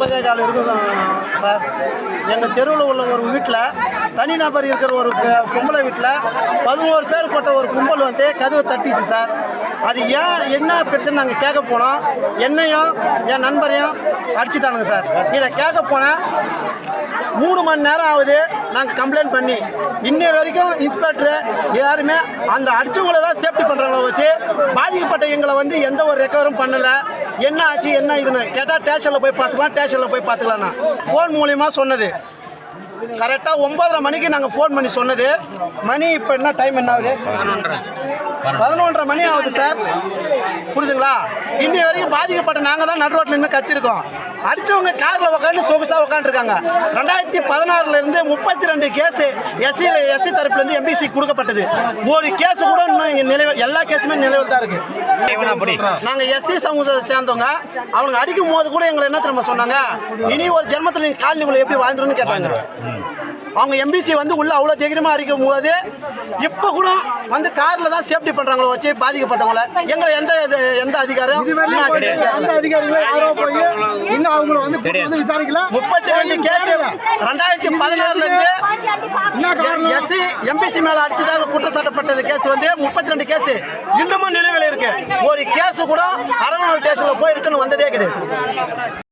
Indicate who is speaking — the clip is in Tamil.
Speaker 1: ஒன்பதே கால் இருக்கும் சார். எங்கள் தெருவில் உள்ள ஒரு வீட்டில் தனிநபர் இருக்கிற ஒரு பொம்பளை வீட்டில் பதினோரு பேர் போட்ட ஒரு கும்பல் வந்து கதவை தட்டிச்சு சார். அது ஏன் என்ன பிரச்சனை நாங்கள் கேட்க போனோம். என்னையும் என் நண்பரையும் அடிச்சிட்டானுங்க சார். இதை கேட்க போனேன் மூணு மணி நேரம் ஆகுது நாங்கள் கம்ப்ளைண்ட் பண்ணி. இன்னை வரைக்கும் இன்ஸ்பெக்டரு யாருமே அந்த அடிச்சவங்களை தான் சேஃப்டி பண்ணுறவங்கள வச்சு பாதிக்கப்பட்ட எங்களை வந்து எந்த ஒரு ரெக்கவரும் பண்ணலை. என்ன ஆச்சு என்ன இதுன்னு கேட்டால் ஸ்டேஷனில் போய் பார்த்துக்கலாம் ஸ்டேஷனில் போய் பார்த்துக்கலாம்னா. ஃபோன் மூலியமா சொன்னது. கரெக்டாக ஒன்பதரை மணிக்கு நாங்கள் ஃபோன் பண்ணி சொன்னது. மணி இப்போ என்ன டைம் என்ன ஆகுது? பதினொன்றரை. மணி ஆகுது சார் புரியுதுங்களா? இன்னி வரைக்கும் பாதிக்கப்பட்ட நாங்கள் தான் நடு ரோட்டில் நின்று கத்திருக்கோம். அடிச்சவங்க காரில் உட்காந்து சொகுசாக உட்காந்துருக்காங்க ரெண்டாயிரத்தி பதினாறுல இருந்து முப்பத்தி ரெண்டு கேஸு எஸ்சியில் எஸ்சி தரப்புலேருந்து எம்பிசி கொடுக்கப்பட்டது. ஒரு கேஸ் கூட இன்னும் நிலை எல்லா கேஸுமே நிலைவில் தான் இருக்கு. நாங்க எஸ்சி சமூகத்தை சேர்ந்தவங்க அவங்க அடிக்கும் போது கூட எங்களை என்ன தெரியுமா சொன்னாங்க? இனி ஒரு ஜென்மத்தில் நீங்க காலனிக்குள்ள எப்படி வாழ்ந்துருன்னு கேட்டாங்க. அவங்க எம்பிசி வந்து உள்ள அவ்வளோ தைரியமா அடிக்கும் போது இப்போ கூட வந்து கார்ல தான் சேஃப்டி பண்றாங்களோ வச்சு பாதிக்கப்பட்டவங்கள எங்களை எந்த இது- எந்த அதிகாரம் இன்னும் ஆட்சி
Speaker 2: அந்த அதிகாரிகளை யாரோ போய் இன்னும் அவங்கள வந்து வந்து விசாரிக்கல
Speaker 1: முப்பத்தி ரெண்டு கேஸ் ரெண்டாயிரத்தி பதினாறுல இருந்து
Speaker 2: என்ன காரணம்?
Speaker 1: எஸ்சி எம்பிசி மேல அடிச்சதாக குற்றச்சாட்டப்பட்டது கேஸ் வந்து முப்பத்தி ரெண்டு கேஸ். இன்னமும் நிலுவையில் இருக்கு. ஒரு கேஸ் கூட அரவணை ஸ்டேஷன்ல போய் ரிட்டர்ன் வந்ததே கிடையாது.